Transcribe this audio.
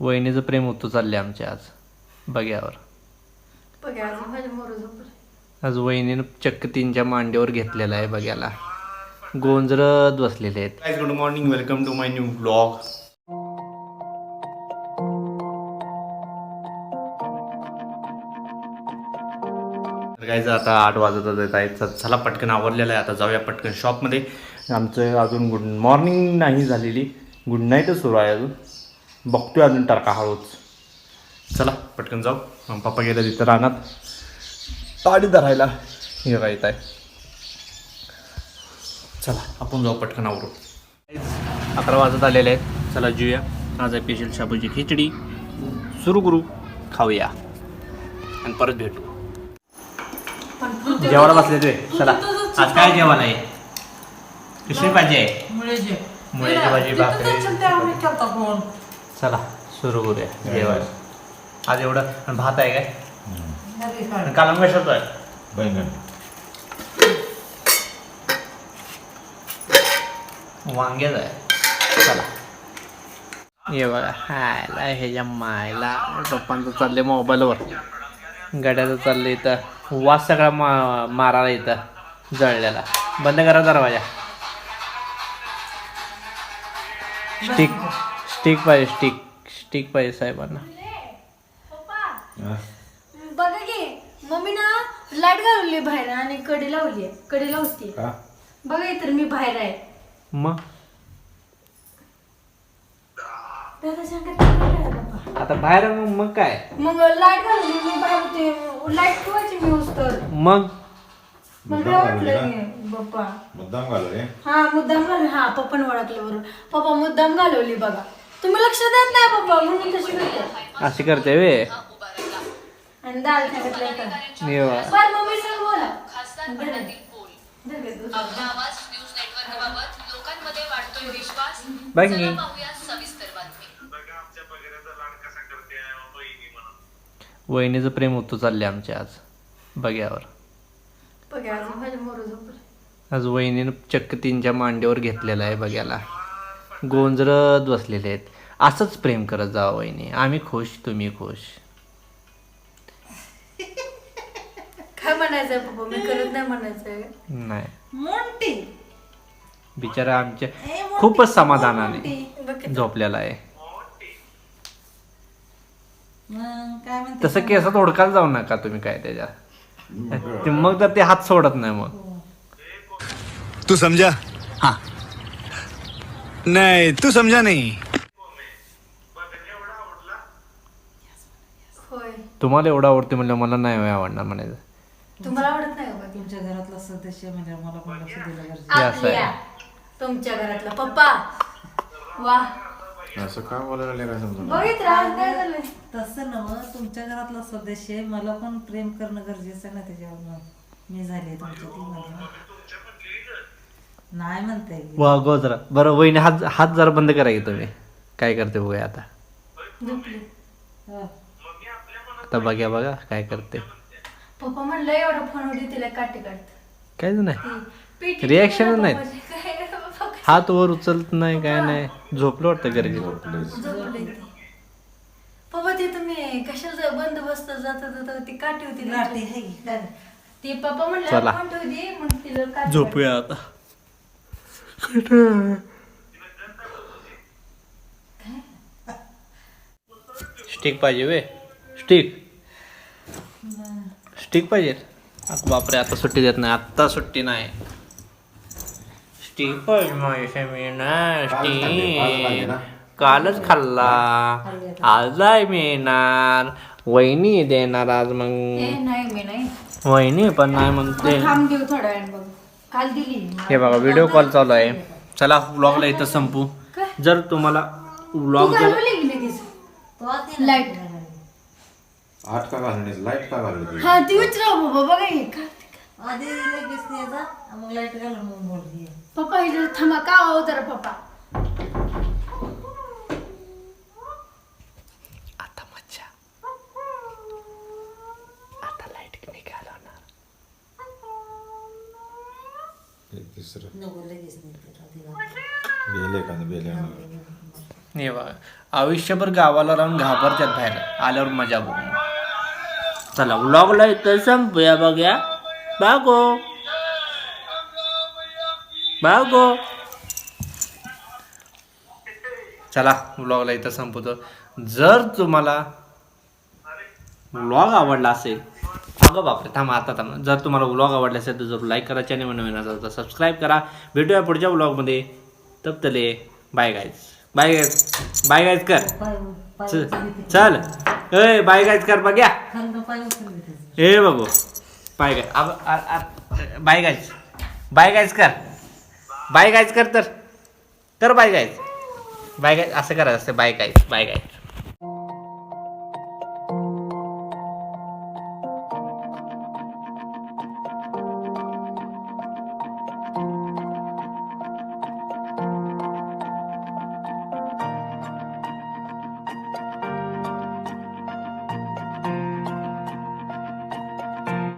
वहिनीचं प्रेम होतं चालले आमचे आज. बघ्यावर आज वहिनीनं चक्क तीनच्या मांडीवर घेतलेला आहे बघ्याला. गोंजरत बसलेले आहेत. Good morning welcome to my new blog तर आता आठ वाजत आहेत. तर चला पटकन आवरलेलं आहे. आता जाऊया पटकन शॉपमध्ये आमचं अजून गुड मॉर्निंग नाही झालेली. गुड नाईटच सुरू आहे अजून. बघतोय अजून टारका हळूच. चला पटकन जाऊ. पप्पा गेलं तिथं रानात. ताडी धरायला. हे राहत आहे. चला आपण जाऊ पटकन आवरू. अकरा वाजत आलेले आहेत. चला जेऊया. आज आहे स्पेशल शाबूची खिचडी. सुरू करू. खाऊया. आणि परत भेटू. जेवायला बसले ते चला. आज काय जेवण आहे? कशी भाजी आहे. मुळ्याची भाजी भाकरी. चला सुरू करूया जेवायला आज एवढं आणि भात आहे काय? आणि कालम कशाचं आहे? बैंगन. वांग्याच आहे. चला. ये बघा हायला ह्याच्या मायला. पप्पांचं चाललंय मोबाईलवर. गाड्याचं चाललंय इथं. वास सगळा मा मारायला इथं. जळलेला. बंद करा दरवाजा. स्टिक स्टिक पाहिजे स्टिक स्टिक पाहिजे साहेबांना. हा. बघा की मम्मी ना लाइट घालवली बाहेर आणि कडी लावली आहे कडी लावती का बघा तर मी बाहेर आहे. मग? दादा सांगत नाही काय बाबा. आता बाहेर मग मग काय? मग लाइट घालवली मी बाहेर होते लाइट ठेवायची मी उस्तर. मग? मग काय वाटलं की बाप्पा मुद्दाम हा घालवली हा पप्पाने ओळखलं बरोबर पप्पा मुद्दाम घालवली बघा. तुम्ही लक्ष देत नाही पप्पा म्हणून तशी करते. अशी करते वे आणि दाल सांगितलं का? ये बघा. बरं मम्मी सांग बोला. खासदार मंडळातील पोल धर घे दुसरं. आपला आवाज न्यूज नेटवर्कबाबत लोकांमध्ये वाढतोय विश्वास बघ. चला नी. पाहूया सविस्तर बातमी वहिनीचं प्रेम होतं चालले आमचे आज. बघ्यावर बघा अजून माझ्या मोर झोपलं आज वहिनीनं चक्क तीनच्या मांडीवर घेतलेला आहे बघ्याला. गोंजरत बसलेले आहेत. असंच प्रेम करत जा वहिनी. आम्ही खुश तुम्ही खुश. काय म्हणायचंय पप्पा मी करत नाही म्हणायचंय. नाही. मोंटी. बिचारा आमच्या खूपच समाधानाने. झोपलेला आहे. मग काय म्हणते तसं केसात ओढकायला जाऊ नका तुम्ही काय त्याच्या ते मग तर ते हात सोडत नाही मग. तू समझा हाँ. नहीं तू समझा नहीं. होय. तुम्हाला एवढं आवडते म्हणलं मला नाही होय आवडणार म्हणायचं. तुम्हाला आवडत नाही का बाकी तुमच्या घरातला सदस्य? म्हणजे मला पण लक्ष दिलं गरजेचं हे असं आहे. आपल्या तुमच्या घरातला पप्पा. वा. असं का बोलायला लागले काय समजून? बघित राहा काय झालंय तसं नव तुमच्या घरातला सदस्य आहे, मला पण प्रेम करणं गरजेचं आहे ना त्याच्यावर मी झाली तुमच्या ती नाही म्हणते वा गो जरा. बरं वहिनी हात हात जरा बंद करा की तुम्ही. काय करते बघूया आता. झोपली. हो. आता बघा बघा काय करते. पप्पा म्हणलं एवढं फोन होती तिला काटे काढत. काहीच नाही. Reaction नाहीत. हात वर उचलत नाही काय नाही. झोपलं वाटतं घरी? ती. पप्पा ते तुम्ही कशाला बंदोबस्त जात होता ती काठी होती? ती पप्पा म्हणलं चला. तिला काठी झोपूया आता. स्टिक पाहिजे वे. स्टिक. स्टिक पाहिजे. आता बापरे आता सुट्टी देत नाही. आता सुट्टी नाही. स्टिक पाहिजे माझ्या मी ना? स्टिक कालच खाल्ला. आज नाही मिळणार. वहिनी देणार आज मग. ए, नाही मी नाही. वहिनी पण नाही म्हणते थांब देऊ थोड्या वेळ बघ. काल दिली. हे बघा व्हिडिओ कॉल चालू आहे. चला व्लॉगला इथं संपू? जर तुम्हाला तू व्लॉग जर. लाइट आठ का घालणे लाइट का घालली हा ती विचारा बाबा बघा हे. का आधी लगेच नाही जा मग लाइट घालून मग बोलली पप्पा इथे थांबा का आहो जरा पप्पा? आता मज्जा. आता लाइट मी घालवणार तिसरं नको लगेच नाही ते राहू दे. गेले एखादं बेल्यानं हे बघा आयुष्यभर गावाला राहून घाबरतात बाहेर. आल्यावर मजा बघू चला व्लॉगला इथं संपूया बघ्या. बागो बागो चला व्लॉगला इथं संपवतो. जर तुम्हाला व्लॉग आवडला असेल अगं बापरे थांबा आता थांबा. जर तुम्हाला व्लॉग आवडला असेल तर जर लाईक करा चॅनल नवीन असेल तर सबस्क्राईब करा. भेटूया पुढच्या व्लॉगमध्ये तब तले bye guys bye guys bye guys कर. चल. ए बाय गायज कर बघ्या. हे बघू. बाय गाय अब आ- बाय गायच बाय गायच कर. बाय गायच कर तर. बाय गायच बाय गायच असं करायचं असतं बाय गायच बाय गायच